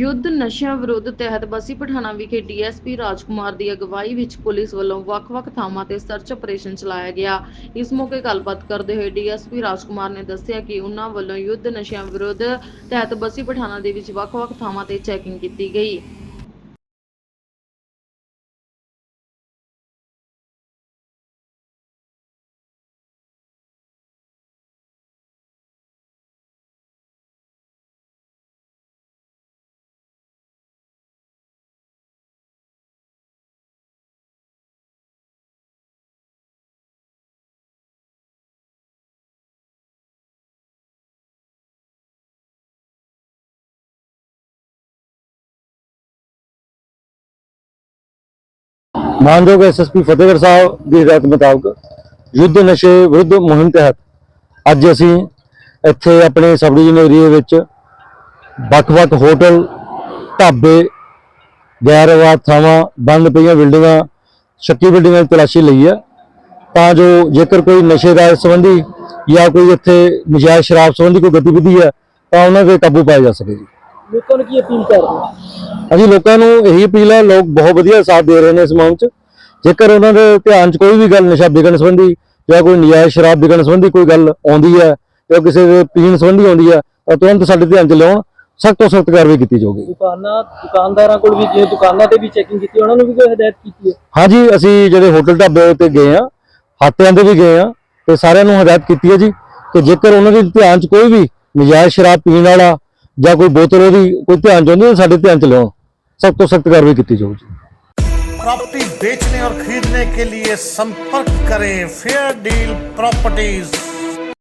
ਯੁੱਧ ਨਸ਼ਿਆਂ ਵਿਰੁੱਧ ਤਹਿਤ ਬਸੀ ਪਠਾਣਾ ਵਿਖੇ ਡੀਐਸਪੀ ਰਾਜਕੁਮਾਰ ਦੀ ਅਗਵਾਈ ਵਿੱਚ ਪੁਲਿਸ ਵੱਲੋਂ ਵੱਖ-ਵੱਖ ਥਾਵਾਂ ਤੇ ਸਰਚ ਆਪਰੇਸ਼ਨ ਚਲਾਇਆ ਗਿਆ। ਇਸ ਮੌਕੇ ਗੱਲਬਾਤ ਕਰਦੇ ਹੋਏ ਡੀਐਸਪੀ ਰਾਜਕੁਮਾਰ ਨੇ ਦੱਸਿਆ ਕਿ ਉਹਨਾਂ ਵੱਲੋਂ ਯੁੱਧ ਨਸ਼ਿਆਂ ਵਿਰੁੱਧ ਤਹਿਤ ਬਸੀ ਪਠਾਣਾ ਦੇ ਵਿੱਚ ਵੱਖ-ਵੱਖ ਥਾਵਾਂ ਤੇ ਚੈਕਿੰਗ ਕੀਤੀ ਗਈ। ਮਾਨਯੋਗ ਐਸਐਸਪੀ ਫਤਿਹਗੜ੍ਹ ਸਾਹਿਬ ਦੀ ਹਦਾਇਤ ਮੁਤਾਬਕ ਯੁੱਧ ਨਸ਼ੇ ਵਿਰੁੱਧ ਮੁਹਿੰਮ ਤਹਿਤ ਅੱਜ ਅਸੀਂ ਇੱਥੇ ਆਪਣੇ ਸਬ ਡਿਵੀਜ਼ਨ ਏਰੀਏ ਵਿੱਚ ਵੱਖ-ਵੱਖ ਹੋਟਲ ਢਾਬੇ ਗੈਰਵਾਦ ਥਾਵਾਂ ਬੰਦ ਪਈਆਂ ਬਿਲਡਿੰਗਾਂ ਸ਼ੱਕੀ ਬਿਲਡਿੰਗਾਂ ਦੀ ਤਲਾਸ਼ੀ ਲਈ ਹੈ ਤਾਂ ਜੋ ਜੇਕਰ ਕੋਈ ਨਸ਼ੇ ਦਾ ਸੰਬੰਧੀ ਜਾਂ ਕੋਈ ਇੱਥੇ ਨਜਾਇਜ਼ ਸ਼ਰਾਬ ਸੰਬੰਧੀ ਕੋਈ ਗਤੀਵਿਧੀ ਹੈ ਤਾਂ ਉਹਨਾਂ ਤੇ ਕਾਬੂ ਪਾਇਆ ਜਾ ਸਕੇ ਜੀ ਲੋਕਾਂ ਨੂੰ ਕੀ ਅਪੀਲ ਕਰਦੇ ਹੋ? ਅਸੀਂ ਲੋਕਾਂ ਨੂੰ ਇਹੀ ਅਪੀਲ ਹੈ ਲੋਕ ਬਹੁਤ ਵਧੀਆ ਸਾਥ ਦੇ ਰਹੇ ਨੇ ਇਸ ਮੁਹਿੰਮ 'ਚ। ਜੇਕਰ ਉਹਨਾਂ ਦੇ ਧਿਆਨ 'ਚ ਕੋਈ ਵੀ ਗੱਲ ਨਸ਼ਾ ਵਿਕਣ ਸੰਬੰਧੀ ਜਾਂ ਕੋਈ ਨਜਾਇਜ਼ ਸ਼ਰਾਬ ਵਿਕਣ ਸੰਬੰਧੀ ਕੋਈ ਗੱਲ ਆਉਂਦੀ ਹੈ ਜਾਂ ਕਿਸੇ ਦੇ ਪੀਣ ਸੰਬੰਧੀ ਆਉਂਦੀ ਹੈ ਤਾਂ ਤੁਰੰਤ ਸਾਡੇ ਧਿਆਨ 'ਚ ਲਿਆਉਣ ਸਖਤ ਤੋਂ ਸਖਤ ਕਾਰਵਾਈ ਕੀਤੀ ਜਾਊਗੀ। ਦੁਕਾਨਾਂ ਦੁਕਾਨਦਾਰਾਂ ਕੋਲ ਵੀ ਜਿਵੇਂ ਦੁਕਾਨਾਂ ਤੇ ਵੀ ਚੈਕਿੰਗ ਕੀਤੀ ਉਹਨਾਂ ਨੂੰ ਵੀ ਕੋਈ ਹਦਾਇਤ ਕੀਤੀ ਹੈ? ਹਾਂਜੀ ਅਸੀਂ ਜਿਹੜੇ ਹੋਟਲ ਢਾਬੇ ਤੇ ਗਏ ਆ ਹਾਤਿਆਂ ਦੇ ਵੀ ਗਏ ਆ ਤੇ ਸਾਰਿਆਂ ਨੂੰ ਹਦਾਇਤ ਕੀਤੀ ਹੈ ਜੀ ਕਿ ਜੇਕਰ ਉਹਨਾਂ ਦੇ ਧਿਆਨ 'ਚ ਕੋਈ ਵੀ ਨਜਾਇਜ਼ ਸ਼ਰਾਬ ਪੀਣ ਵਾਲਾ ਜਾਂ ਕੋਈ ਬੋਤਲ ਉਹਦੀ ਕੋਈ ਧਿਆਨ 'ਚ ਆਉਂਦੀ ਹੈ ਤਾਂ ਸਾਡੇ ਧਿਆਨ 'ਚ ਲਿਆਉਣ ਸਖਤ ਤੋਂ ਸਖਤ ਕਾਰਵਾਈ ਕੀਤੀ ਜਾਊਗੀ प्रॉपर्टी बेचने और खरीदने के लिए संपर्क करें फेयर डील प्रॉपर्टीज